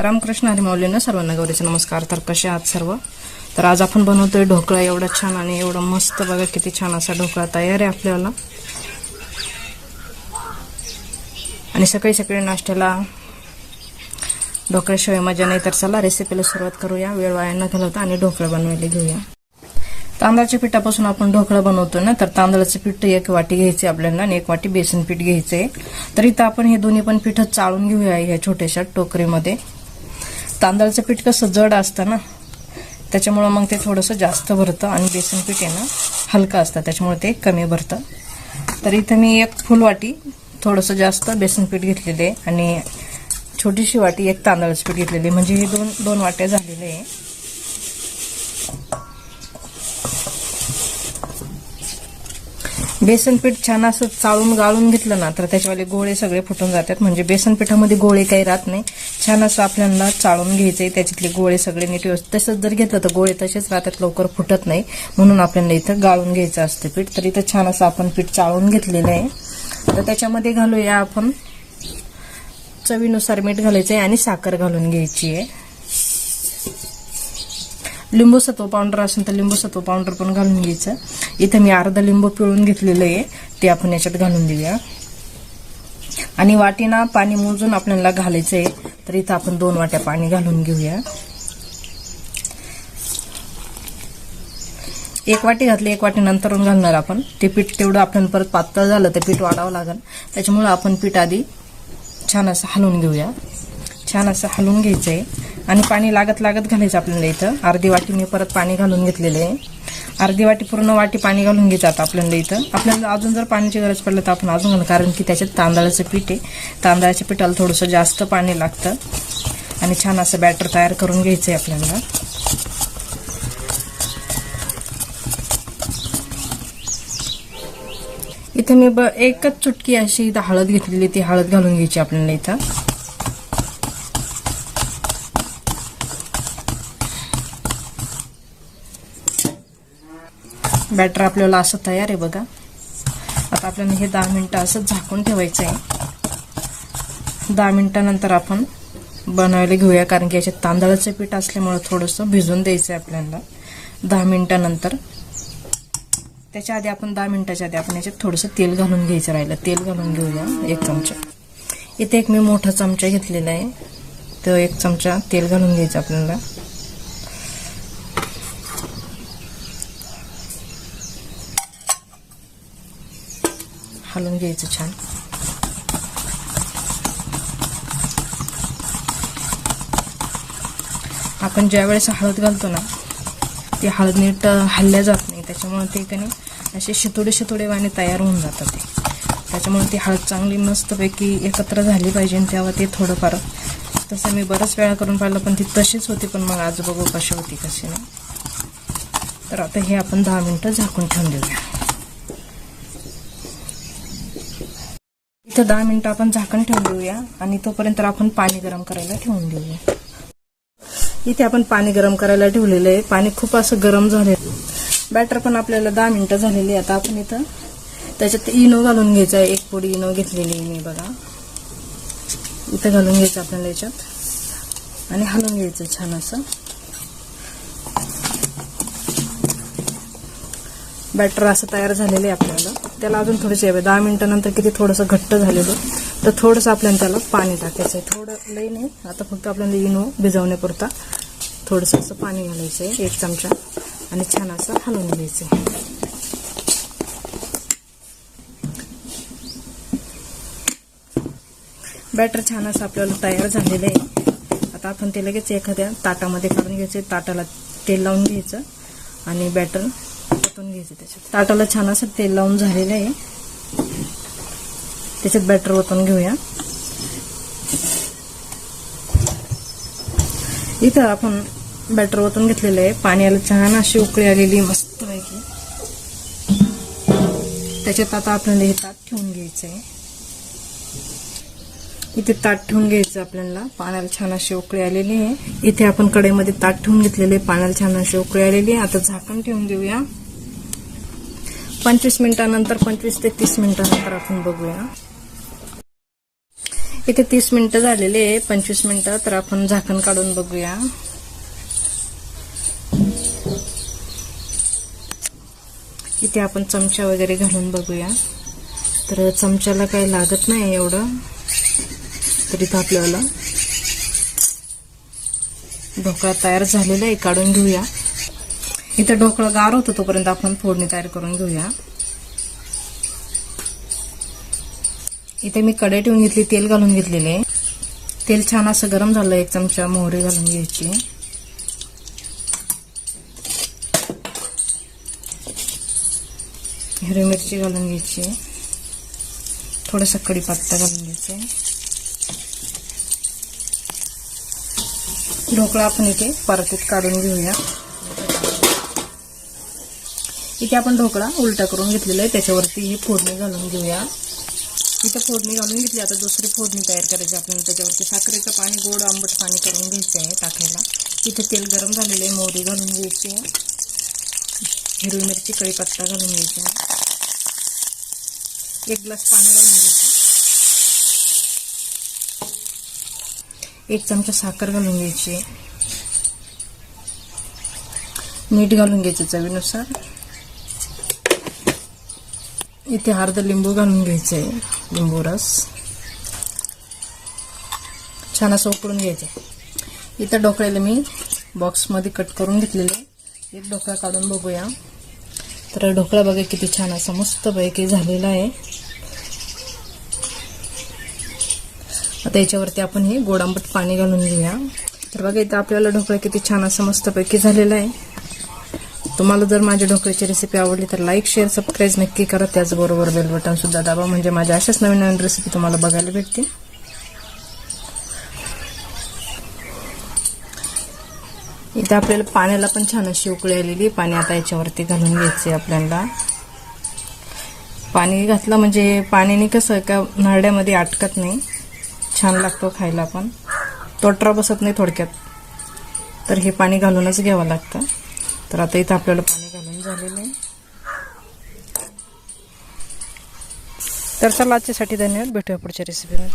रामकृष्ण हरिमाऊलीनं सर्वांना गौरीचे नमस्कार. तर कसे आहात सर्व? तर आज आपण बनवतोय ढोकळा एवढा छान आणि एवढा मस्त. बघा किती छान असा ढोकळा तयार आहे आपल्याला. आणि सकाळी सकाळी नाश्त्याला ढोकळ्याशिवाय मजा नाही. तर चला रेसिपीला सुरुवात करूया. वेळ वाया न घालवता आणि ढोकळा बनवायला घेऊया. तांदळाच्या पिठापासून आपण ढोकळा बनवतो ना तर तांदळाचं पीठ एक वाटी घ्यायचे आपल्याला आणि एक वाटी बेसन पीठ घ्यायचंय तर इथं आपण हे दोन्ही पण पीठ चाळून घेऊया ह्या छोट्याशा टोकरीमध्ये. तांदळाचं पीठ कसं जड असतं ना त्याच्यामुळं मग ते थोडंसं जास्त भरतं आणि बेसन पीठ आहे ना हलकं असतं त्याच्यामुळे ते कमी भरतं तर इथं मी एक फुल वाटी थोडंसं जास्त बेसन पीठ घेतलेले आहे आणि छोटीशी वाटी एक तांदळाचं पीठ घेतलेली आहे. म्हणजे हे दोन दोन वाट्या झालेले आहे बेसन पीठ छान असं चाळून गाळून घेतलं ना तर त्याच्यावाले गोळे सगळे फुटून जातात. म्हणजे बेसन पिठामध्ये गोळे काही राहत नाही. छान असं आपल्याला चाळून घ्यायचंय त्याच्यातले गोळे सगळे नीट व्यवस्थित. तसंच जर घेतलं तर गोळे तसेच राहतात लवकर फुटत नाही. म्हणून आपल्याला इथं गाळून घ्यायचं असतं पीठ. तर इथं छान असं आपण पीठ चाळून घेतलेलं आहे. तर त्याच्यामध्ये घालूया आपण चवीनुसार मीठ घालायचं आहे आणि साखर घालून घ्यायची आहे. लिंबू सत्व पावडर असेल तर लिंबू सत्व पावडर पण घालून घ्यायचं. इथं मी अर्धा लिंबू पिळून घेतलेलं आहे ते आपण याच्यात घालून देऊया. आणि वाटीना पाणी मोजून आपल्याला घालायचं आहे तर इथं आपण दोन वाट्या पाणी घालून घेऊया. एक वाटी घातली एक वाटी नंतरून घालणार आपण. ते पीठ तेवढं आपण परत पातळ झालं तर पीठ वाढावं लागेल. त्याच्यामुळं आपण पीठ आधी छान असं हलवून घेऊया. छान असं हलवून घ्यायचं आहे आणि पाणी लागत लागत घालायचं आपल्याला इथं. अर्धी वाटी मी परत पाणी घालून घेतलेलं आहे. अर्धी वाटी पूर्ण वाटी पाणी घालून घ्यायचं आता आपल्याला इथं. आपल्याला अजून जर पाण्याची गरज पडली तर आपण अजून घालू. कारण की त्याच्यात तांदळाचं पीठ आहे. तांदळाच्या पिठाला थोडंसं जास्त पाणी लागतं. आणि छान असं बॅटर तयार करून घ्यायचं आहे आपल्याला. इथं मी ब एकच चुटकी अशी इथं हळद घेतलेली ती हळद घालून घ्यायची आपल्याला इथं. बॅटर आपल्याला असं तयार आहे बघा. आता आपल्याला हे दहा मिनटं असं झाकून ठेवायचं आहे दहा मिनटानंतर आपण बनवायला घेऊया कारण की याच्यात तांदळाचं पीठ असल्यामुळं थोडंसं भिजून द्यायचं आहे आपल्याला. दहा मिनटानंतर त्याच्या आधी आपण दहा मिनटाच्या आधी आपण याच्यात थोडंसं तेल घालून घ्यायचं राहिलं. तेल घालून घेऊया एक चमचा. इथे एक मी मोठा चमचा घेतलेला आहे. तो एक चमचा तेल घालून घ्यायचा आपल्याला. हलवून घ्यायचं छान. आपण ज्या वेळेस हळद घालतो ना ती हळद नीट हल्ल्या जात नाही. त्याच्यामुळे ते कधी असे शितोडे शितोडे वाणे तयार होऊन जातात ते. त्याच्यामुळे ती हळद चांगली मस्तपैकी एकत्र झाली पाहिजे आणि तेव्हा ते थोडंफार तसं मी बऱ्याच वेळा करून पाहिलं पण ती तशीच होती पण मग आज बघू कशी होती कशी नाही. तर आता हे आपण दहा मिनटं झाकून ठेवून देऊया. इथं दहा मिनिटं आपण झाकण ठेवून देऊया आणि तोपर्यंत आपण पाणी गरम करायला ठेवून देऊया. इथे आपण पाणी गरम करायला ठेवलेलं आहे. पाणी खूप असं गरम झालेलं बॅटर पण आपल्याला दहा मिनिटं झालेली आहे. आता आपण इथं त्याच्यात इनो घालून घ्यायचा आहे. एक पोडी इनो घेतलेली आहे मी बघा. इथं घालून घ्यायचं आपल्याला याच्यात. आणि हलवून घ्यायचं छान असं. बॅटर असं तयार झालेलं आहे आपल्याला. त्याला अजून थोडेसे हवे दहा मिनिटानंतर किती थोडंसं घट्ट झालेलं तर थोडंसं आपल्याला त्याला पाणी टाकायचं आहे. थोडं लई नाही. आता फक्त आपल्याला इनो भिजवण्यापुरता थोडंसं असं पाणी घालायचं आहे एक चमचा. आणि छान असं हलवून घ्यायचं आहे बॅटर छान असं आपल्याला तयार झालेलं आहे. आता आपण ते लगेच एखाद्या ताटामध्ये काढून घ्यायचं ताटाला तेल लावून घ्यायचं. आणि बॅटर ओतून घ्यायचं त्याच्यात. ताटाला छान असं तेल लावून झालेलं आहे. त्याच्यात बॅटर ओतून घेऊया. इथं आपण बॅटर ओतून घेतलेलं आहे. पाण्याला छान अशी उकळी आलेली मस्त पैकी. त्याच्यात आता आपल्याला हे ताट ठेवून घ्यायचं आहे. इथे ताट ठेवून घ्यायचं आपल्याला. पाण्याला छान अशी उकळी आलेली आहे. इथे आपण कडेमध्ये ताट ठेवून घेतलेले आहे. पाण्याला छान अशी उकळी आलेली आहे. आता झाकण ठेवून देऊया. पंचवीस मिनिटानंतर पंचवीस ते तीस मिनिटानंतर आपण बघूया. इथे तीस मिनिटं झालेले आहे पंचवीस मिनिटं तर आपण झाकण काढून बघूया. इथे आपण चमचा वगैरे घालून बघूया. तर चमच्याला काही लागत नाही एवढं. तर इथं आपल्याला ढोकळा तयार झालेला आहे काढून घेऊया. इथं ढोकळं गार होतं तोपर्यंत आपण फोडणी तयार करून घेऊया. इथे मी कढई ठेवून घेतली तेल घालून घेतलेले. तेल छान असं गरम झालं एक चमचा मोहरी घालून घ्यायची. हिरवी मिरची घालून घ्यायची. थोडंसं कढीपत्ता घालून घ्यायचे. ढोकळा आपण इथे परतीत काढून घेऊया. इथे आपण ढोकळा उलटा करून घेतलेला आहे. त्याच्यावरती ही फोडणी घालून घेऊया. इथं फोडणी घालून घेतली. आता दुसरी फोडणी तयार करायची आपण. त्याच्यावरती साखरेचं पाणी गोड आंबट पाणी करून घ्यायचं आहे टाकायला. इथे तेल गरम झालेलं आहे. मोहरी घालून घ्यायची हिरवी मिरची कढीपत्ता घालून घ्यायचा एक ग्लास पाणी घालून घ्यायचं एक चमचा साखर घालून घ्यायची मीठ घालून घ्यायचं चवीनुसार. इथे अर्ध लिंबू घालून घ्यायचं आहे लिंबू रस छान असं उकळून घ्यायचं इथं ढोकळ्याला मी बॉक्समध्ये कट करून घेतलेले एक ढोकळा काढून बघूया तर ढोकळा बघा किती छान असा मस्त पैकी झालेला आहे आता याच्यावरती आपण हे गोडांबट पाणी घालून घेऊया तर बघा इथं आपल्याला ढोकळा किती छान असं मस्तपैकी झालेला आहे तुम्हाला जर माझ्या ढोकळ्याची रेसिपी आवडली तर लाईक शेअर सबस्क्राईब नक्की करा. त्याचबरोबर बेल बटन सुद्धा दाबा. म्हणजे माझ्या अशाच नवीन नवीन रेसिपी तुम्हाला बघायला भेटतील. इथं आपल्याला पाण्याला पण छान अशी उकळी आलेली पाणी आता याच्यावरती घालून घ्यायचे आपल्याला. पाणी घातलं म्हणजे पाण्याने कसं का नारड्यामध्ये अटकत नाही. छान लागतो खायला पण. तोटरा बसत नाही थोडक्यात. तर हे पाणी घालूनच घ्यावं लागतं. तर आता इथं आपल्याला पाणी घालून झालेलं आहे. तर चला आजच्यासाठी धन्यवाद. भेटूया पुढच्या रेसिपीमध्ये